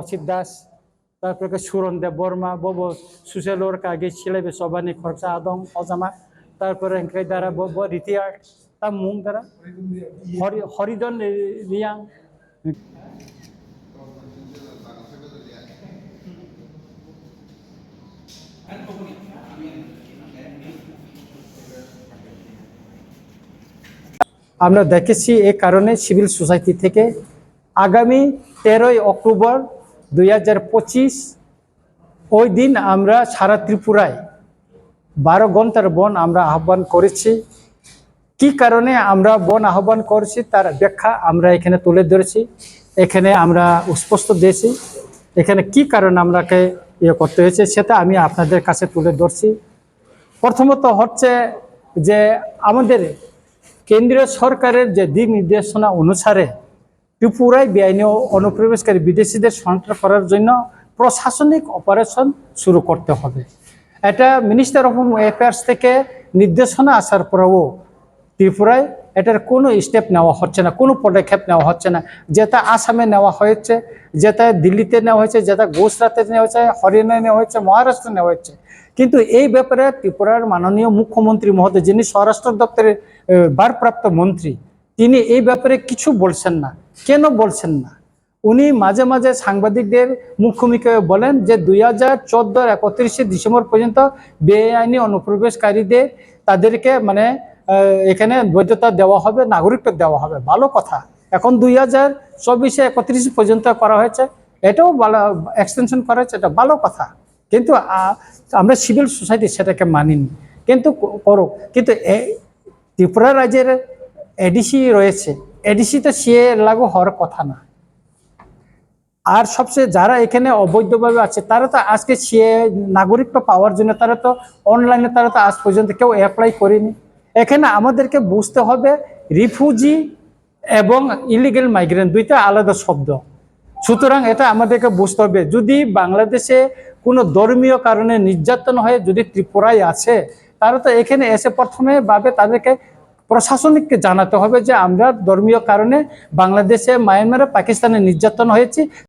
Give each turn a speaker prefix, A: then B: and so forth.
A: অসিত দাস, তারপরে সুরন দেব বর্মা, বব সুশেলর কাগে ছিলেবে সবানি খরচা আদম অজামা, তারপরে দ্বারা বব রিতিয়া তার মুং দ্বারা। হরি হরিদন রিয়াং। আমরা দেখেছি এ কারণে সিভিল সোসাইটি থেকে আগামী তেরোই অক্টোবর দুই হাজার পঁচিশ, ওই দিন আমরা সারা ত্রিপুরায় বারো ঘণ্টার বন আমরা আহ্বান করেছি। কি কারণে আমরা বন আহ্বান করেছি তার ব্যাখ্যা আমরা এখানে তুলে ধরেছি। এখানে আমরা স্পষ্ট দিয়েছি। এখানে কি কারণে আমরাকে ইয়ে করতে হয়েছে সেটা আমি আপনাদের কাছে তুলে ধরছি। প্রথমত হচ্ছে যে আমাদের কেন্দ্রীয় সরকারের যে দিক নির্দেশনা অনুসারে ত্রিপুরায় বেআইনি অনুপ্রবেশকারী বিদেশিদের সন্ত্রাস করার জন্য প্রশাসনিক অপারেশন শুরু করতে হবে। এটা মিনিস্টার অফ অ্যাফেয়ার্স থেকে নির্দেশনা আসার পরেও ত্রিপুরায় এটার কোনো স্টেপ নেওয়া হচ্ছে না, কোনো পদক্ষেপ নেওয়া হচ্ছে না। যেটা আসামে নেওয়া হয়েছে, যেটা দিল্লিতে নেওয়া হয়েছে, যেটা গুজরাটে নেওয়া হয়েছে, হরিয়ানায় নেওয়া হয়েছে, মহারাষ্ট্রে নেওয়া হয়েছে। কিন্তু এই ব্যাপারে ত্রিপুরার মাননীয় মুখ্যমন্ত্রী মহোদয়, যিনি স্বরাষ্ট্র দপ্তরের ভারপ্রাপ্ত মন্ত্রী তিনি এই ব্যাপারে কিছু বলছেন না। কেন বলছেন না? উনি মাঝে মাঝে সাংবাদিকদের মুখোমুখি বলেন যে দুই হাজার চোদ্দোর একত্রিশে ডিসেম্বর পর্যন্ত বেআইনি অনুপ্রবেশকারীদের তাদেরকে মানে এখানে বৈধতা দেওয়া হবে, নাগরিকত্ব দেওয়া হবে। ভালো কথা। এখন দুই হাজার চব্বিশে একত্রিশ পর্যন্ত করা হয়েছে। এটাও ভালো এক্সটেনশন করা হয়েছে, এটা ভালো কথা। কিন্তু আমরা সিভিল সোসাইটি সেটাকে মানিনি। কিন্তু করো কিন্তু এই ত্রিপুরা রাজ্যের এডিসি রয়েছে। এডিসি তো সে লাগু হওয়ার কথা না। আর সবচেয়ে যারা এখানে অবৈধভাবে আছে, তারা তো আজকে সে নাগরিকত্ব পাওয়ার জন্য তারা তো অনলাইনে তারা তো আজ পর্যন্ত কেউ অ্যাপ্লাই করেনি। এখানে আমাদেরকে বুঝতে হবে রিফিউজি এবং ইলিগেল মাইগ্রেন্ট দুইটা আলাদা শব্দ। সুতরাং এটা আমাদেরকে বুঝতে হবে, যদি বাংলাদেশে কোনো ধর্মীয় কারণে নির্যাতন হয়ে, যদি ত্রিপুরায় আছে, তারা তো এখানে এসে প্রথমে ভাবে তাদেরকে প্রশাসনিককে জানাতে হবে যে আমরা ধর্মীয় কারণে বাংলাদেশে মায়ানমারে পাকিস্তানে নির্যাতন হয়েছি।